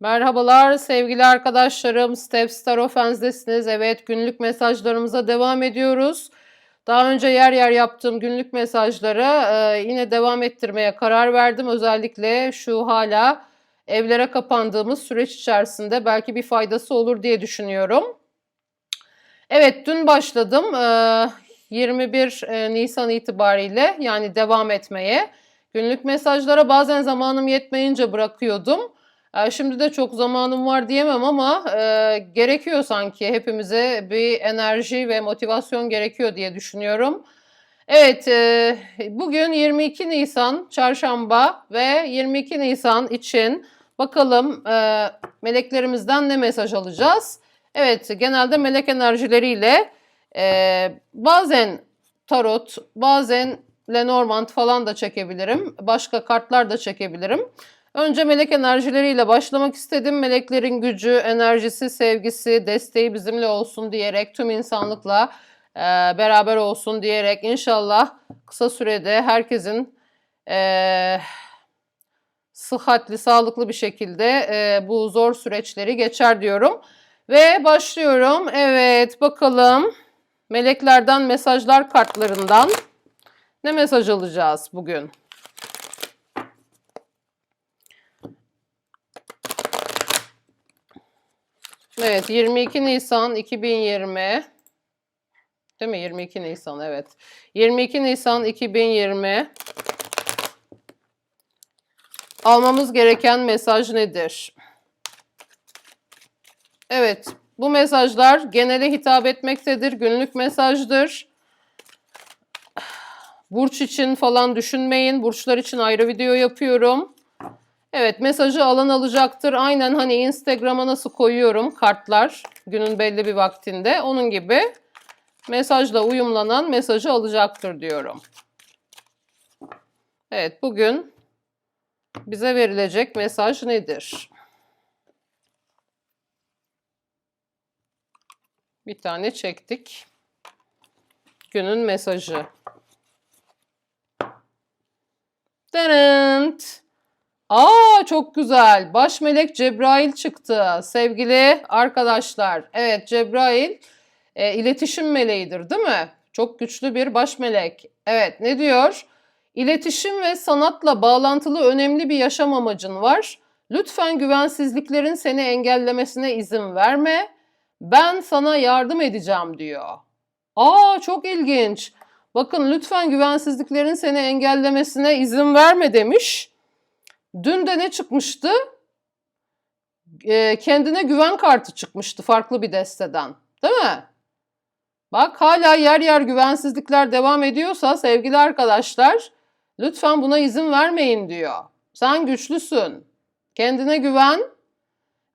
Merhabalar sevgili arkadaşlarım. Step Star Offense'desiniz. Evet günlük mesajlarımıza devam ediyoruz. Daha önce yer yer yaptığım günlük mesajları e, yine devam ettirmeye karar verdim. Özellikle şu hala evlere kapandığımız süreç içerisinde belki bir faydası olur diye düşünüyorum. Evet dün başladım. E, 21 e, Nisan itibariyle yani devam etmeye. Günlük mesajlara bazen zamanım yetmeyince bırakıyordum. E, Şimdi de çok zamanım var diyemem ama e, gerekiyor sanki hepimize bir enerji ve motivasyon gerekiyor diye düşünüyorum. Evet, e, bugün 22 Nisan Çarşamba ve 22 Nisan için bakalım e, meleklerimizden ne mesaj alacağız? Evet, genelde melek enerjileriyle e, bazen tarot, bazen Lenormand falan da çekebilirim. Başka kartlar da çekebilirim. Önce melek enerjileriyle başlamak istedim. Meleklerin gücü, enerjisi, sevgisi, desteği bizimle olsun diyerek, tüm insanlıkla e, beraber olsun diyerek inşallah kısa sürede herkesin e, sıhhatli, sağlıklı bir şekilde e, bu zor süreçleri geçer diyorum. Ve başlıyorum. Evet bakalım meleklerden mesajlar kartlarından ne mesaj alacağız bugün? Evet 22 Nisan 2020 Değil mi? 22 Nisan evet. 22 Nisan 2020 Almamız gereken mesaj nedir? Evet, bu mesajlar genele hitap etmektedir. Günlük mesajdır. Burç için falan düşünmeyin. Burçlar için ayrı video yapıyorum. Evet mesajı alan alacaktır. Aynen hani Instagram'a nasıl koyuyorum kartlar günün belli bir vaktinde. Onun gibi mesajla uyumlanan mesajı alacaktır diyorum. Evet bugün bize verilecek mesaj nedir? Bir tane çektik. Günün mesajı. Dırınt. Aa çok güzel. Baş melek Cebrail çıktı. Sevgili arkadaşlar. Evet Cebrail e, iletişim meleğidir değil mi? Çok güçlü bir baş melek. Evet ne diyor? İletişim ve sanatla bağlantılı önemli bir yaşam amacın var. Lütfen güvensizliklerin seni engellemesine izin verme. Ben sana yardım edeceğim diyor. Aa çok ilginç. Bakın lütfen güvensizliklerin seni engellemesine izin verme demiş. Dün de ne çıkmıştı? Ee, kendine güven kartı çıkmıştı farklı bir desteden. Değil mi? Bak hala yer yer güvensizlikler devam ediyorsa sevgili arkadaşlar lütfen buna izin vermeyin diyor. Sen güçlüsün. Kendine güven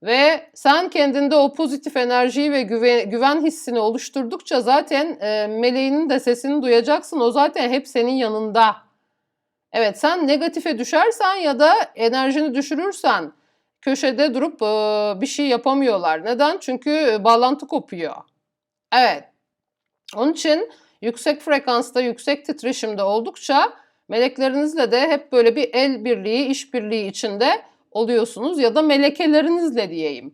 ve sen kendinde o pozitif enerjiyi ve güven, güven hissini oluşturdukça zaten e, meleğinin de sesini duyacaksın. O zaten hep senin yanında. Evet sen negatife düşersen ya da enerjini düşürürsen köşede durup bir şey yapamıyorlar. Neden? Çünkü bağlantı kopuyor. Evet. Onun için yüksek frekansta, yüksek titreşimde oldukça meleklerinizle de hep böyle bir el birliği, iş birliği içinde oluyorsunuz ya da melekelerinizle diyeyim.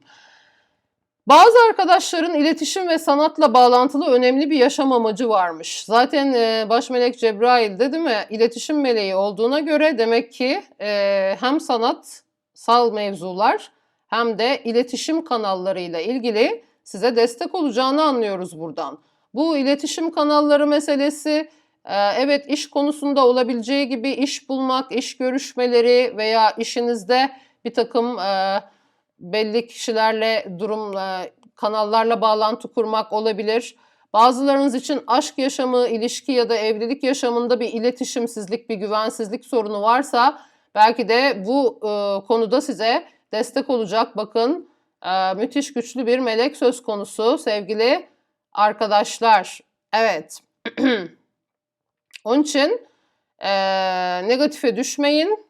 Bazı arkadaşların iletişim ve sanatla bağlantılı önemli bir yaşam amacı varmış. Zaten e, baş melek Cebrail de değil mi? İletişim meleği olduğuna göre demek ki e, hem sanatsal mevzular hem de iletişim kanallarıyla ilgili size destek olacağını anlıyoruz buradan. Bu iletişim kanalları meselesi e, evet iş konusunda olabileceği gibi iş bulmak, iş görüşmeleri veya işinizde bir takım e, belli kişilerle durum e, kanallarla bağlantı kurmak olabilir. Bazılarınız için aşk yaşamı, ilişki ya da evlilik yaşamında bir iletişimsizlik, bir güvensizlik sorunu varsa belki de bu e, konuda size destek olacak. Bakın e, müthiş güçlü bir melek söz konusu sevgili arkadaşlar. Evet. Onun için e, negatife düşmeyin.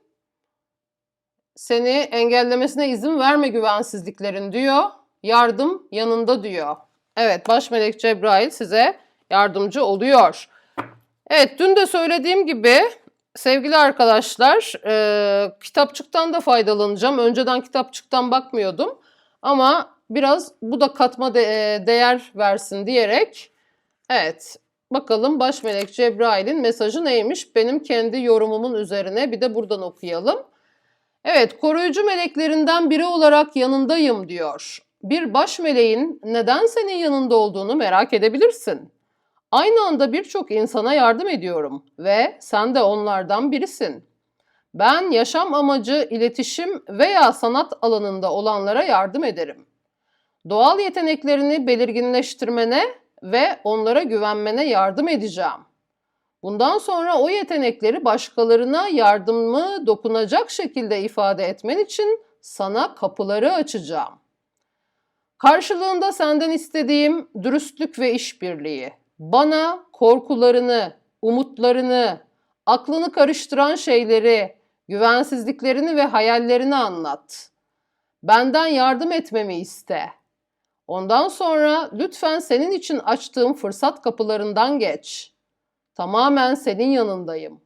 Seni engellemesine izin verme güvensizliklerin diyor. Yardım yanında diyor. Evet baş melek Cebrail size yardımcı oluyor. Evet dün de söylediğim gibi sevgili arkadaşlar, e, kitapçıktan da faydalanacağım. Önceden kitapçıktan bakmıyordum. Ama biraz bu da katma de- e, değer versin diyerek evet bakalım baş melek Cebrail'in mesajı neymiş? Benim kendi yorumumun üzerine bir de buradan okuyalım. Evet, koruyucu meleklerinden biri olarak yanındayım diyor. Bir baş meleğin neden senin yanında olduğunu merak edebilirsin. Aynı anda birçok insana yardım ediyorum ve sen de onlardan birisin. Ben yaşam amacı iletişim veya sanat alanında olanlara yardım ederim. Doğal yeteneklerini belirginleştirmene ve onlara güvenmene yardım edeceğim. Bundan sonra o yetenekleri başkalarına yardımı dokunacak şekilde ifade etmen için sana kapıları açacağım. Karşılığında senden istediğim dürüstlük ve işbirliği. Bana korkularını, umutlarını, aklını karıştıran şeyleri, güvensizliklerini ve hayallerini anlat. Benden yardım etmemi iste. Ondan sonra lütfen senin için açtığım fırsat kapılarından geç. Tamamen senin yanındayım.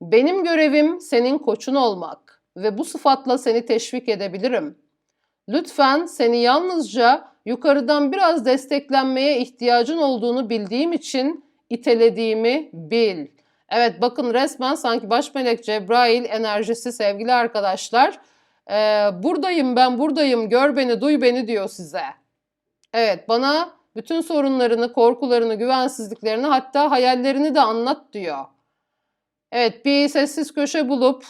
Benim görevim senin koçun olmak ve bu sıfatla seni teşvik edebilirim. Lütfen seni yalnızca yukarıdan biraz desteklenmeye ihtiyacın olduğunu bildiğim için itelediğimi bil. Evet bakın resmen sanki baş melek Cebrail enerjisi sevgili arkadaşlar. Ee, buradayım ben buradayım gör beni duy beni diyor size. Evet bana bütün sorunlarını, korkularını, güvensizliklerini hatta hayallerini de anlat diyor. Evet bir sessiz köşe bulup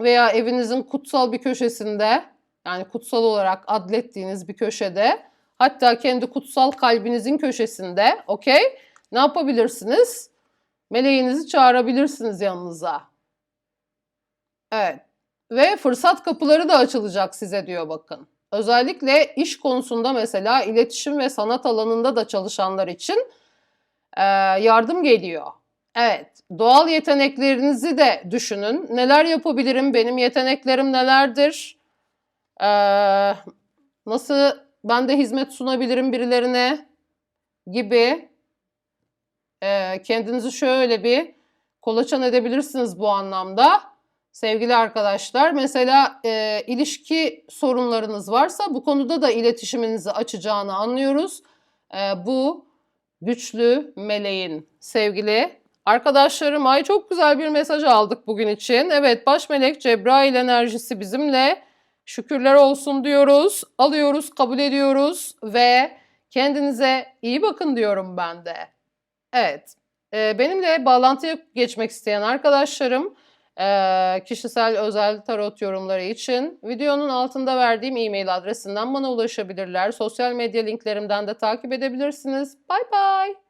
veya evinizin kutsal bir köşesinde yani kutsal olarak adlettiğiniz bir köşede hatta kendi kutsal kalbinizin köşesinde okey ne yapabilirsiniz? Meleğinizi çağırabilirsiniz yanınıza. Evet ve fırsat kapıları da açılacak size diyor bakın. Özellikle iş konusunda mesela iletişim ve sanat alanında da çalışanlar için e, yardım geliyor. Evet, doğal yeteneklerinizi de düşünün. Neler yapabilirim? Benim yeteneklerim nelerdir? Ee, nasıl ben de hizmet sunabilirim birilerine gibi Ee, kendinizi şöyle bir kolaçan edebilirsiniz bu anlamda. Sevgili arkadaşlar, mesela e, ilişki sorunlarınız varsa bu konuda da iletişiminizi açacağını anlıyoruz. E, bu güçlü meleğin sevgili arkadaşlarım ay çok güzel bir mesaj aldık bugün için. Evet baş melek Cebrail enerjisi bizimle şükürler olsun diyoruz. Alıyoruz, kabul ediyoruz ve kendinize iyi bakın diyorum ben de. Evet, e, benimle bağlantıya geçmek isteyen arkadaşlarım kişisel özel tarot yorumları için videonun altında verdiğim e-mail adresinden bana ulaşabilirler. Sosyal medya linklerimden de takip edebilirsiniz. Bye bye.